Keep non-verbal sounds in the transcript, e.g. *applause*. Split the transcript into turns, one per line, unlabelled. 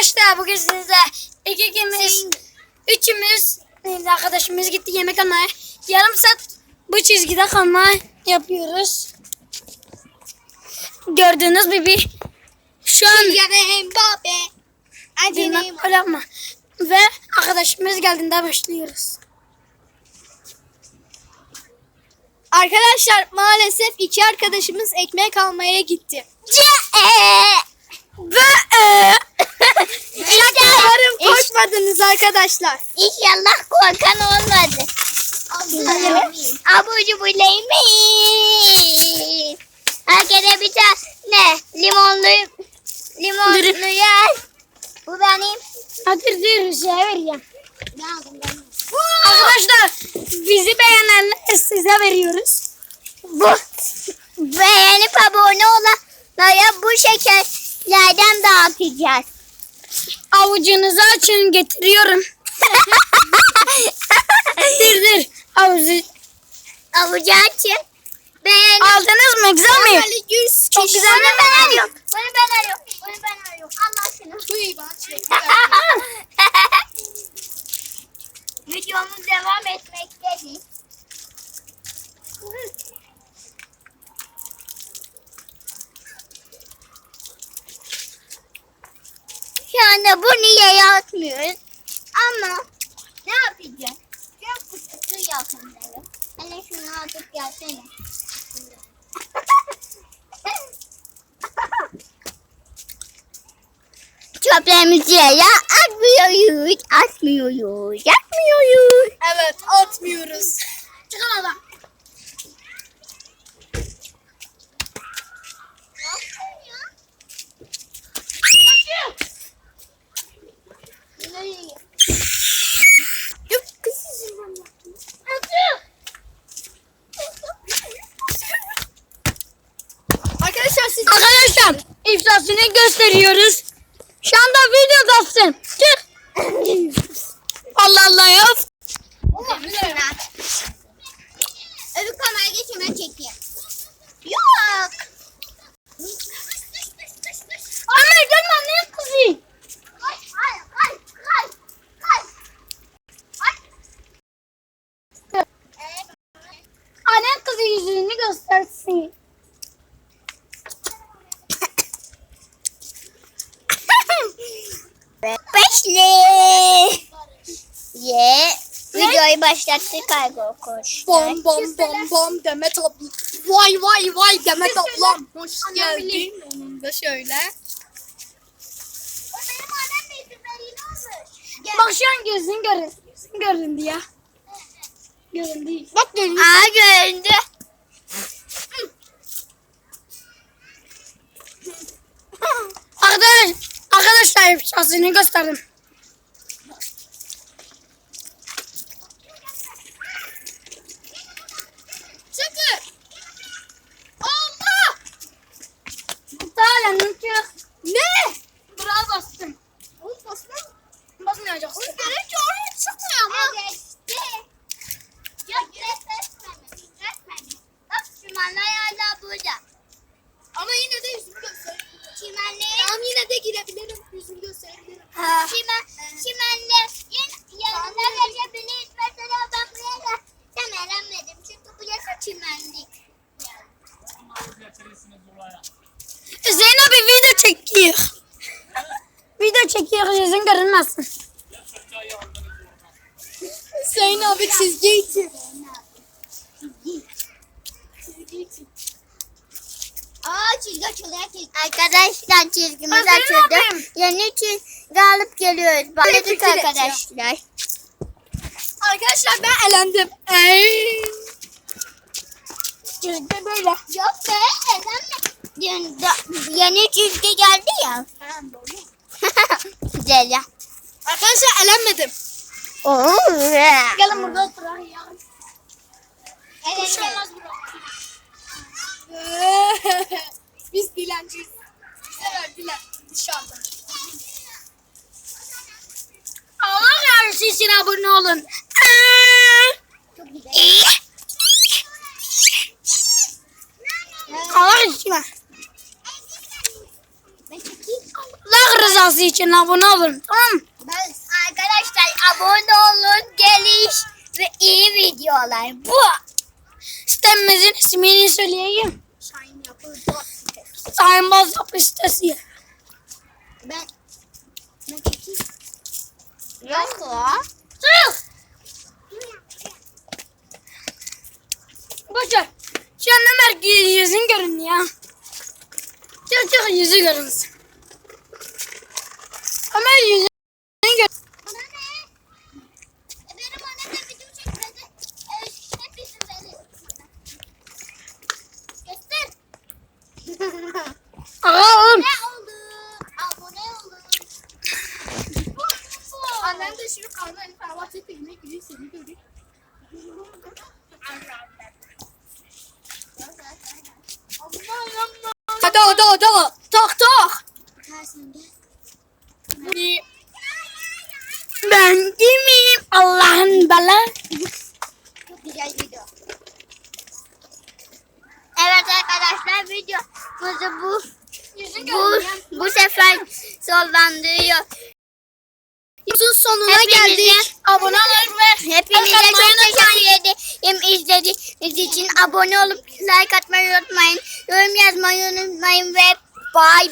Arkadaşlar bugün sizle iki ikimiz, üçümüz arkadaşımız gitti yemek almaya. Yarım saat bu çizgide kalma yapıyoruz. Gördüğünüz gibi şu an bilmem öyle yapma. Ve arkadaşımız geldiğinde başlıyoruz.
Arkadaşlar maalesef iki arkadaşımız ekmek almaya gitti.
Ve e,
Umarım korkmadınız arkadaşlar.
İnşallah korkan olmadı. Abucu buleymiş. Herkese bir tane limonlu limonlu yer. Bu benim.
hadi dur şey vereceğim. Arkadaşlar bizi beğenenler size veriyoruz.
Bu beğenip abone olanlara bu şekerlerden dağıtacağız.
Avucunuzu açın getiriyorum. *laughs* dur dur. Avucu
Avucu açın. Beğenip
aldınız mı? Güzel mi?
Böyle 100
Çok güzel mi?
ben. Bunu ben Bunu yere atmıyoruz. Ama ne yapacağız? Çok kutusu yakınları. Hele şunu atıp gelsene. *laughs* Çöplerimizi yere atmıyoruz. Atmıyoruz. Atmıyoruz.
Evet atmıyoruz.
Çıkın adam.
Yok kız Arkadaşlar siz
Arkadaşlar iflasını gösteriyoruz. Şu anda videodasın. Çık. Allah Allah ya.
Öbür kameraya geç hemen çekeyim. Yok.
Ömer gelme ne kızı?
Ay, ay, ay, ay, ay. Ay.
Annen kızı yüzünü göstersin. *laughs*
Beşli. Ye. Videoyu başlattık arkadaşlar.
bom bom bom bom Demet abla. Vay vay vay Demet ablam. Hoş geldin. Onun da şöyle.
Bak şu an gözün görün. Gözün göründü ya. Göründü.
Bak geliyor.
Aa göründü.
İflasını gösterdim.
Çıkın. Allah.
Yanım çık.
Ne?
Buraya bastım.
Oğlum basma.
Basmayacaksın.
Gerek yok. Hiç çıkmıyor ama.
Geçti. Yok resmetmedi. Resmetmedi. Bak çimenler hala burada.
Ama yine de yüzümü gösterebilirim.
Çimenler.
Tamam yine de girebilirim. Yüzümü gösterebilirim.
Çimen, çimenlerin yanına geçebiliriz. Mesela ben buraya gelsem eğlenmedim. Çünkü burası çimenlik.
Zeynep bir video çekiyor. video çekiyor yüzün görünmesin.
Hüseyin abi çizgi için.
Aa çizgi çizgi. Arkadaşlar çizgimiz
Aferin
açıldı.
abim.
Yeni çizgi alıp geliyoruz. Başladık arkadaşlar.
Arkadaşlar ben elendim. Ey.
Çizgi böyle.
Yok be eğlenme. Yeni, çizgi geldi ya. *laughs* Güzel ya.
Arkadaşlar elenmedim.
Oo.
Gelin burada oturalım ya.
Biz dilenciyiz. Bize verdiler dışarıda.
Allah yarısı için abone olun.
Çok güzel.
Allah için. Allah rızası için abone olun. Tamam?
Arkadaşlar abone olun. Geliş ve iyi videolar. Bu.
Sitemizin ismini söyleyeyim.
Şahin yapı
Sayın Bozdap sitesi.
Ben ben çekeyim. Yok ya.
Boşver. Şu anda Mert yüzün görünüyor. Çık çık yüzü görünsün. Ama yüzün gör.
Bana ne? E, Benim annem de video çekmedi. Evet, hep izin verir. Göster.
Aa oğlum.
Ne oldu? Abone olun.
Annem de şimdi kanalını Fenerbahçe filmine giriyor seni görüyor. Hadi hadi hadi. Tak tak.
Ben kimim? Allah'ın bela.
Çok güzel video. Evet arkadaşlar videomuzu bu bu bu sefer sonlandırıyor.
Videonun sonuna
Hepinize,
geldik.
Abone olun ve
hepinize çok teşekkür ederim izlediğiniz için abone olup like atmayı unutmayın. Yorum yazmayı unutmayın ve bye